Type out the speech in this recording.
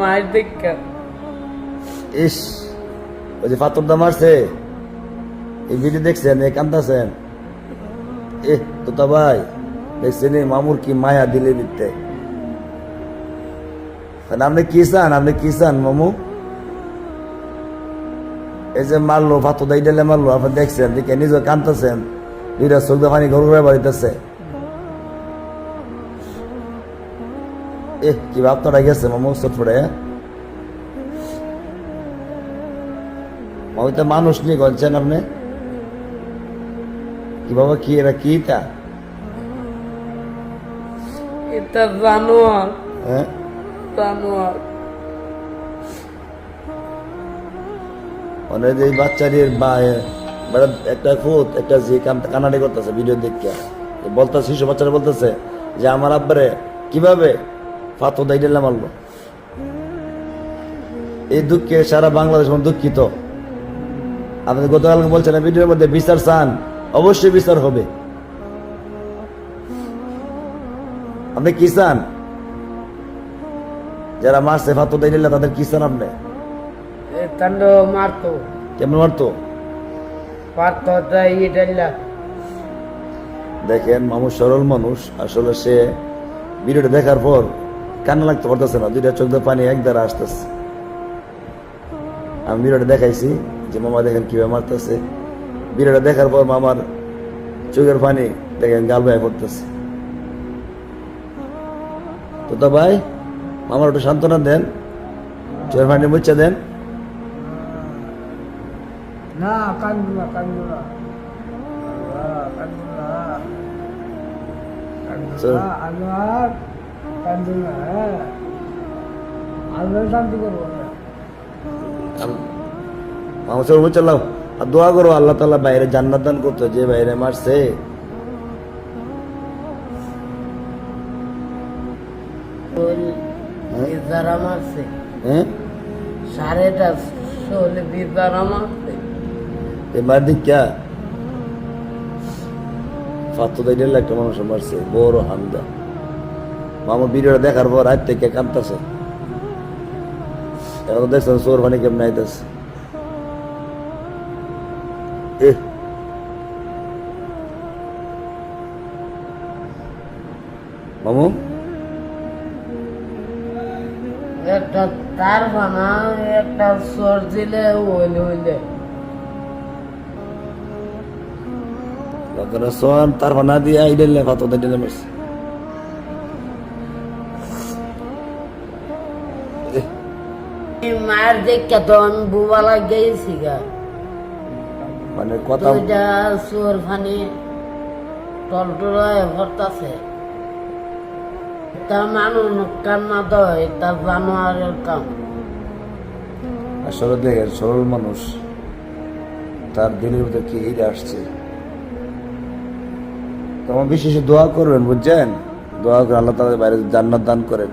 মায়ের দেখা ইস ওই যে পাথরটা মারছে এই ভিডিও দেখছেন এই কান্দাছেন এ তোতা ভাই দেখছেন এই মামুর কি মায়া দিলে দিতে তাহলে আপনি কি চান আপনি কি চান মামু এই যে মারলো পাথর দাই দিলে মারলো আপনি দেখছেন দেখে নিজে কান্দতেছেন দুইটা চোখ ঘর ঘুরে বাড়িতেছে। এ কি ভাবনাটা গেছে মামু চটফটে মামু তো মানুষ নিয়ে গলছেন আপনি? কি বাবা কি এরা কি তা এটা জানোয়ার। হ্যাঁ? জানোয়ার। মানে এই বাচ্চাদের বা একটা ফুট একটা কান- কানাডি করতেছে ভিডিও দেখে। বলতেছে শিশু বাচ্চারা বলতেছে যে আমার আব্বারে কীভাবে ফাতো মারলো এই দুঃখে সারা বাংলাদেশ দুঃখিত। আপনি গতকালকে বলছেন ভিডিওর মধ্যে বিচার চান। অবশ্যই বিচার হবে। আপনি কি চান? যারা মারছে ফাতো দাই দিলে তাদের কি চান আপনি? মারতো। কেমন মারতো? দেখেন, মামু সরল মানুষ। আসলে সে ভিডিওটা দেখার পর কান্না লাগতে পারতেছে না। দুইটা চোখ পানি এক দ্বারা আসতেছে। আমি ভিডিওটা দেখাইছি যে মামা দেখেন কীভাবে মারতেছে। ভিডিওটা দেখার পর মামার চোখের পানি দেখেন গাল ভাই পড়তেছে। তো ভাই, মামার একটু সান্ত্বনা দেন, চোখের পানি মুচ্ছে দেন। না কান্দু না কান্দু না কান্দু না কান্দু. না আনোয়ার কান্দু না আল্লাহ শান্তি করব না। মামা চোখ মুচ্ছে লাও আর দোয়া করো আল্লাহ তাল্লাহ বাইরে জান্নাত দান করতো যে বাইরে মারছে। বিজারা মারছে হ্যাঁ সাড়েটা ষোলো বিজারা মারছে এই মার দিক ফাতো দিলে একটা মানুষ মারছে বড় হামদা মামা ভিডিওটা দেখার পর রাত থেকে কাঁদতেছে। এখন দেখছেন চোর পানি কেমন আইতেছে। মামু? একটা তার বানা একটা সর দিলে হইলে হইলে আপনারা সোয়ান তার না দিয়ে আই দিলে ফাতো দাই দিলে মারছে মায়ের দেখে তো আমি বুবালা গেছি গা। মানে কথা দুইটা চোর ফানি টলটলায় ভরতাছে তা মানুষ কান্না দয় তা জানোয়ারের কাম। আসলে দেখেন সরল মানুষ তার দিনের মধ্যে কি হিরে তোমার বিশেষ দোয়া করবেন বুঝছেন? দোয়া করে আল্লাহ তাদের বাইরে জান্নাত দান করেন।